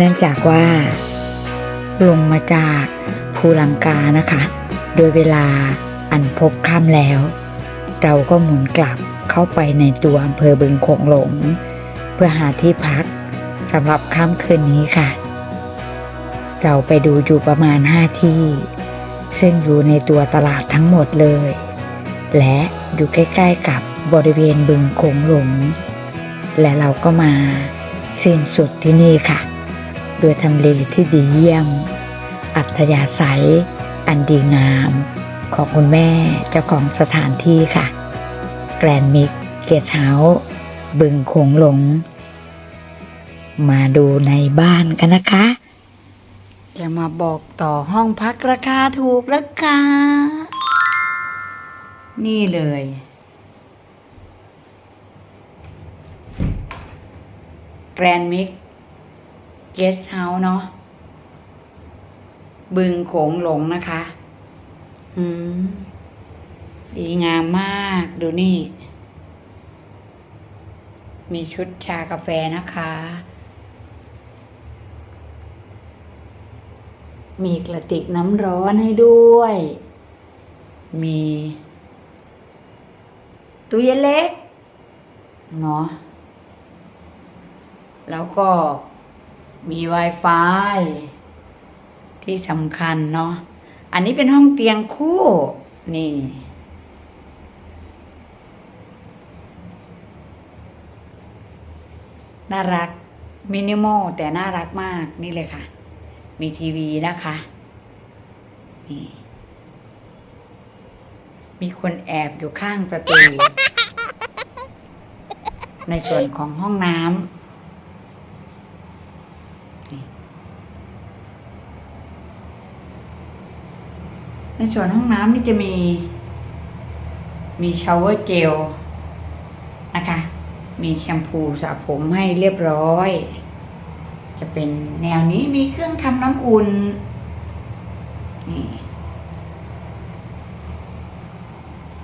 เนื่องจากว่า ลงมาจากภูลังกานะคะ โดยเวลาอันพบค่ำแล้ว เราก็หมุนกลับเข้าไปในตัวอำเภอบึงโขงหลง เพื่อหาที่พักสำหรับค่ำคืนนี้ค่ะ เราไปดูอยู่ประมาณ 5 ที่ ซึ่งอยู่ในตัวตลาดทั้งหมดเลย และอยู่ใกล้ๆกับบริเวณบึงโขงหลง และเราก็มาสิ้นสุดที่นี่ค่ะ โดยทำเลที่ดีเยี่ยม อัธยาศัย อันดีงาม ของคุณแม่เจ้าของสถานที่ค่ะ แกรนมิกเกสเฮาบึงโขงหลง มาดูในบ้านกันนะคะ จะมาบอกต่อห้องพักราคาถูกราคานี่เลยแกรนมิก เกสเฮาส์เนาะบึงโขงหลงนะคะ อืม ดีงามมากดูนี่ มีชุดชากาแฟนะคะ มีกระติกน้ำร้อนให้ด้วย มีตู้เย็นเล็ก เนาะแล้วก็ มี Wi-Fi ที่สำคัญเนาะ อันนี้เป็นห้องเตียงคู่ นี่ น่ารัก มินิมอลแต่น่ารักมากนี่เลยค่ะ มีทีวีนะคะ นี่ มีคนแอบอยู่ข้างประตู ในส่วนของห้องน้ำ นี่ในส่วนห้องน้ำนี่จะมี มีชาวเวอร์เจลนะคะ มีแชมพูสระผมให้เรียบร้อย จะเป็นแนวนี้มีเครื่องทำน้ำอุ่น นี่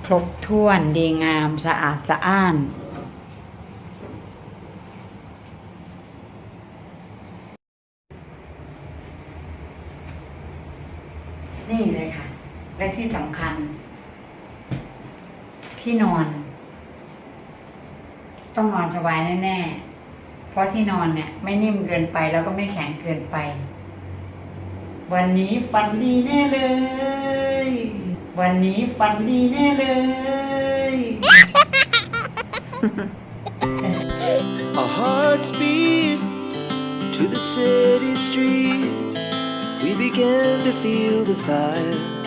ครบถ้วนดีงามสะอาดสะอ้าน นี่เลยค่ะ และที่สำคัญ ที่นอน ต้องนอนสบายแน่ๆ เพราะที่นอนเนี่ย ไม่นิ่มเกินไปแล้วก็ไม่แข็งเกินไป วันนี้ฝันดีแน่เลย วันนี้ฝันดีแน่เลย Our hearts beat to the city streets. We began to feel the fire.